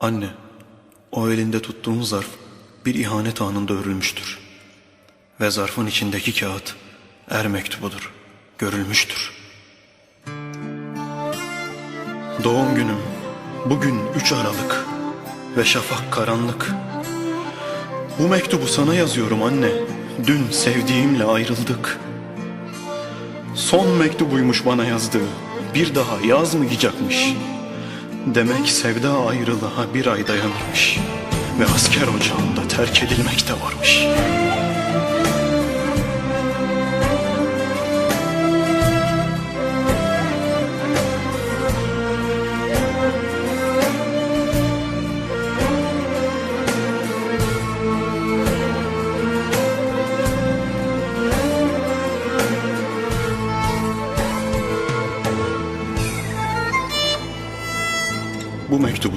Anne, o elinde tuttuğun zarf bir ihanet anında örülmüştür. Ve zarfın içindeki kağıt er mektubudur, görülmüştür. Doğum günüm bugün 3 Aralık ve şafak karanlık. Bu mektubu sana yazıyorum anne. Dün sevdiğimle ayrıldık. Son mektubuymuş bana yazdığı. Bir daha yazmayacakmış. Demek sevda ayrılığa bir ay dayanırmış. Ve asker ocağında terk edilmek de varmış.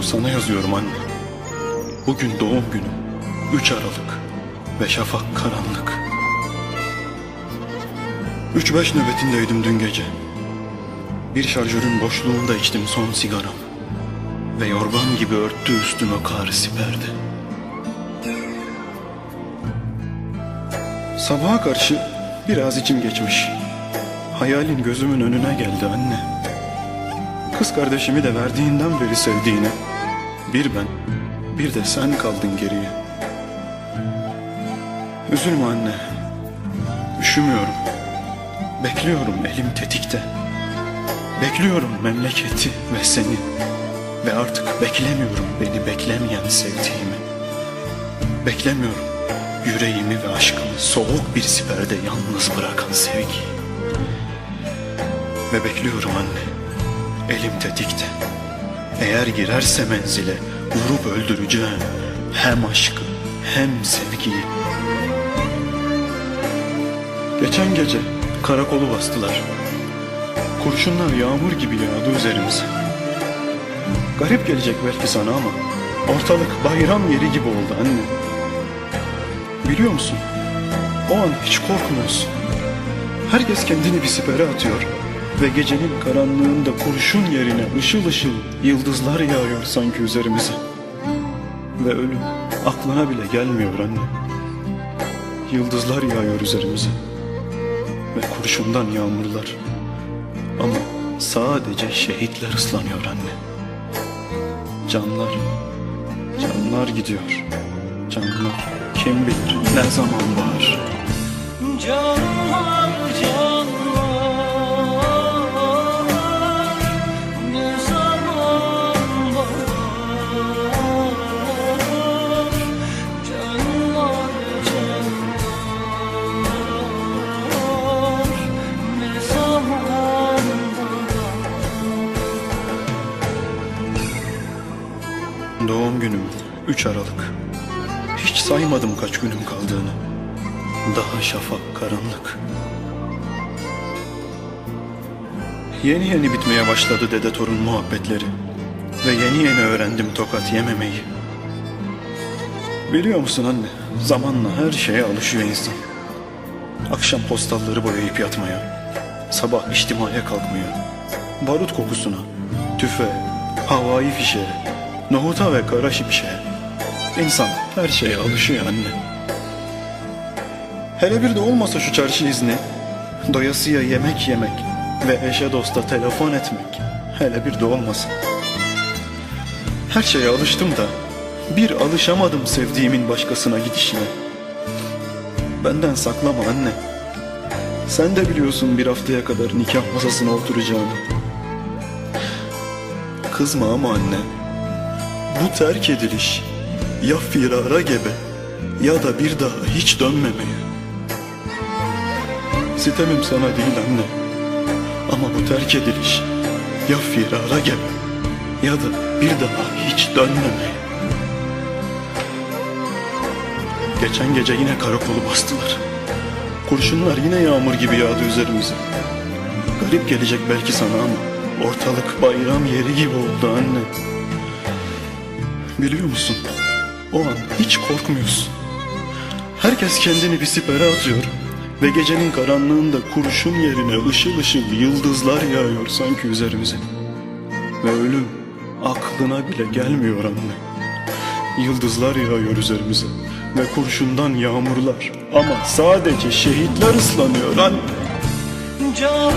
Mektubu sana yazıyorum anne. Bugün doğum günüm. 3 Aralık ve şafak karanlık. 3-5 nöbetindeydim dün gece. Bir şarjörün boşluğunda içtim son sigaram. Ve yorgan gibi örttü üstüme kar siperdi. Sabaha karşı biraz içim geçmiş. Hayalin gözümün önüne geldi anne. Kız kardeşimi de verdiğinden beri sevdiğine bir ben bir de sen kaldın geriye. Üzülme anne. Üşümüyorum. Bekliyorum elim tetikte. Bekliyorum memleketi ve seni. Ve artık beklemiyorum beni beklemeyen sevdiğimi. Beklemiyorum yüreğimi ve aşkımı soğuk bir siperde yalnız bırakan sevgiyi. Ve bekliyorum anne. Elim tetikte. Eğer girerse menzile vurup öldüreceğim hem aşkı hem sevgiyi. Geçen gece karakolu bastılar. Kurşunlar yağmur gibi yağdı üzerimize. Garip gelecek belki sana ama ortalık bayram yeri gibi oldu anne. Biliyor musun? O an hiç korkmuyorsun. Herkes kendini bir sipere atıyor ve gecenin karanlığında kurşun yerine ışıl ışıl yıldızlar yağıyor sanki üzerimize. Ve ölüm aklına bile gelmiyor anne. Yıldızlar yağıyor üzerimize ve kurşundan yağmurlar. Ama sadece şehitler ıslanıyor anne. Canlar, canlar gidiyor. Canlar kim bilir ne zaman var. Canlar canlar Doğum günüm 3 Aralık. Hiç saymadım kaç günüm kaldığını. Daha şafak karanlık. Yeni yeni bitmeye başladı dede torun muhabbetleri. Ve yeni yeni öğrendim tokat yememeyi. Biliyor musun anne, zamanla her şeye alışıyor insan. Akşam postalları boyayıp yatmaya, sabah içtimaya kalkmaya, barut kokusuna, tüfe, havai fişeğe, nohuta ve kara şimşeğe. İnsan her şeye alışıyor anne. Hele bir de olmasa şu çarşı izni, doyasıya yemek yemek ve eşe dosta telefon etmek. Hele bir de olmasa. Her şeye alıştım da bir alışamadım sevdiğimin başkasına gidişine. Benden saklama anne. Sen de biliyorsun bir haftaya kadar nikah masasına oturacağımı. Kızma ama anne. Bu terk ediliş ya firara gebe ya da bir daha hiç dönmemeye. Sitemim sana değil anne. Ama bu terk ediliş ya firara gebe ya da bir daha hiç dönmemeye. Geçen gece yine karakolu bastılar. Kurşunlar yine yağmur gibi yağdı üzerimize. Garip gelecek belki sana ama ortalık bayram yeri gibi oldu anne. Biliyor musun? O an hiç korkmuyorsun. Herkes kendini bir sipere atıyor ve gecenin karanlığında kurşun yerine ışıl ışıl yıldızlar yağıyor sanki üzerimize. Ve ölüm aklına bile gelmiyor anne. Yıldızlar yağıyor üzerimize ve kurşundan yağmurlar. Ama sadece şehitler ıslanıyor anne. Canım